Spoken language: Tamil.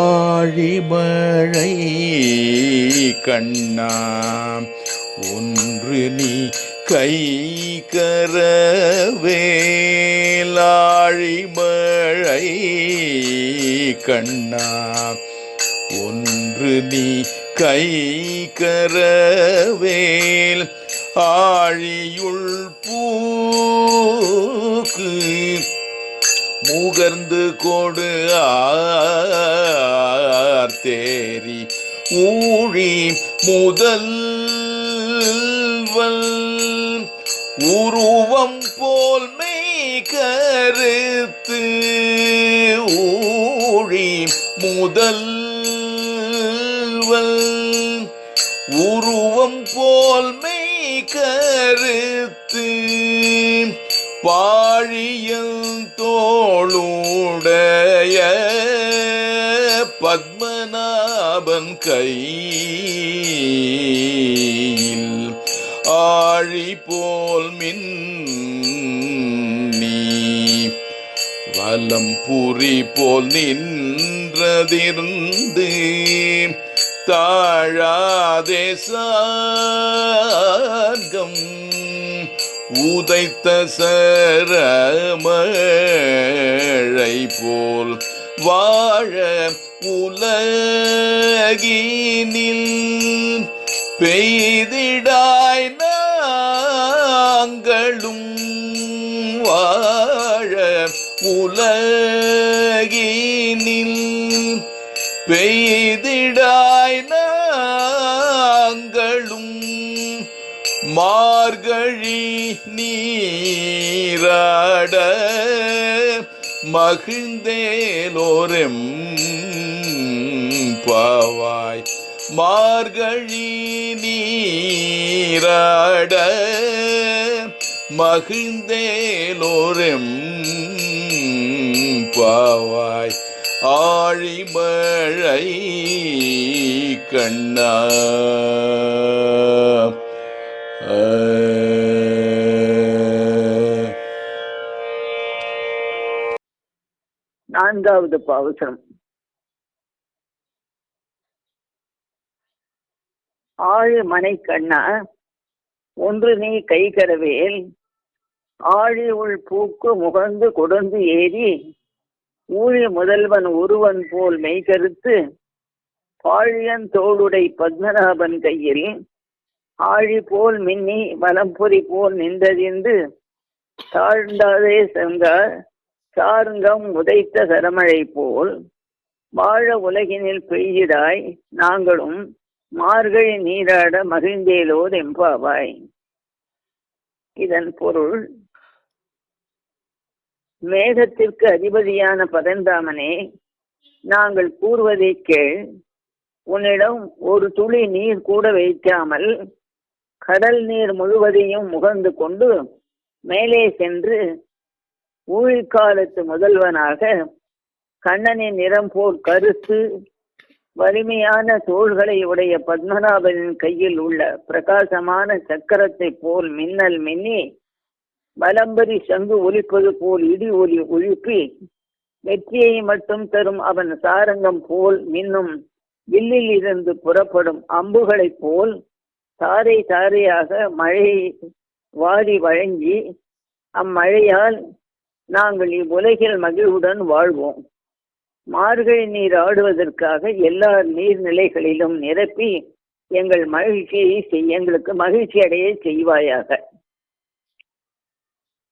ஆழிமழை கண்ணா ஒன்று நீ கை கரவேலாழிமழை கண்ணா ஒன்று நீ கை கரவேல் ஆழியுள் பூக்கு முகர்ந்து கொடு ஆர்த்தேரி ஊழி முதல் உருவம் போல் மெய் கருத்து ஊழி முதல் உருவம் போல் மெய் கருத்து பாழியல் பத்மநாபன் கையில் ஆழி போல் மின் நீ வலம் புரி போல் நின்றதிருந்து தாழாதே சார்கம் உதைத்த சரமழை போல் வாழ உலகினில் பெய்திடாய் நாங்களும் வாழ உலகினில் பெய்திடாய் நாங்களும் மார்கழி நீராட மகிழ்ந்தேலோரெம் பாவாய். மார்கழி நீராட மகிழ்ந்தேலோரெம் பாவாய். ஆழிமழை கண்ணா. நான்காவது பாவசரம் ஆழ் மனை கண்ணா ஒன்று நீ கைகரவேல் ஆழி உள் பூக்கு முகந்து கொடுந்து ஏறி ஊழி முதல்வன் ஒருவன் போல் மெய்கருத்து பாழியன் தோளுடை பத்மநாபன் கையில் ஆழி போல் மின்னி வலம்புரி போல் நின்றறிந்து தாழ்ந்தாதே சென்றார் சாருங்கம் உதைத்த சரமழை போல் வாழ உலகினில் பெய்கிறாய் நாங்களும் மார்கழி நீராட மகிழ்ந்தேலோர் எம்பாவாய் இதன் பொருள் மேகத்திற்கு அதிபதியான பதந்தாமனே நாங்கள் கூறுவதை கேள். உன்னிடம் ஒரு துளி நீர் கூட வைக்காமல் கடல் நீர் முழுவதையும் முகந்து கொண்டு மேலே சென்று ஊழிக்காலத்து முதல்வனாக கண்ணனின் நிறம் போல் கருத்து வலிமையான தோள்களை உடைய பத்மநாபனின் கையில் உள்ள பிரகாசமான சக்கரத்தை போல் மின்னல் மின்னி வலம்பரி சங்கு ஒலிப்பது போல் இடி ஒலி ஒழுப்பி வெற்றியை மட்டும் தரும் அவன் சாரங்கம் போல் மின்னும் வில்லில் இருந்து புறப்படும் அம்புகளைப் போல் தாரை தாரையாக மழையை வாரி வழங்கி அம்மழையால் நாங்கள் இவ்வுலகில் மகிழ்வுடன் வாழ்வோம். மார்கழி நீர் ஆடுவதற்காக எல்லா நீர்நிலைகளிலும் நிரப்பி எங்கள் மகிழ்ச்சியை செய் எங்களுக்கு மகிழ்ச்சி அடைய செய்வாயாக.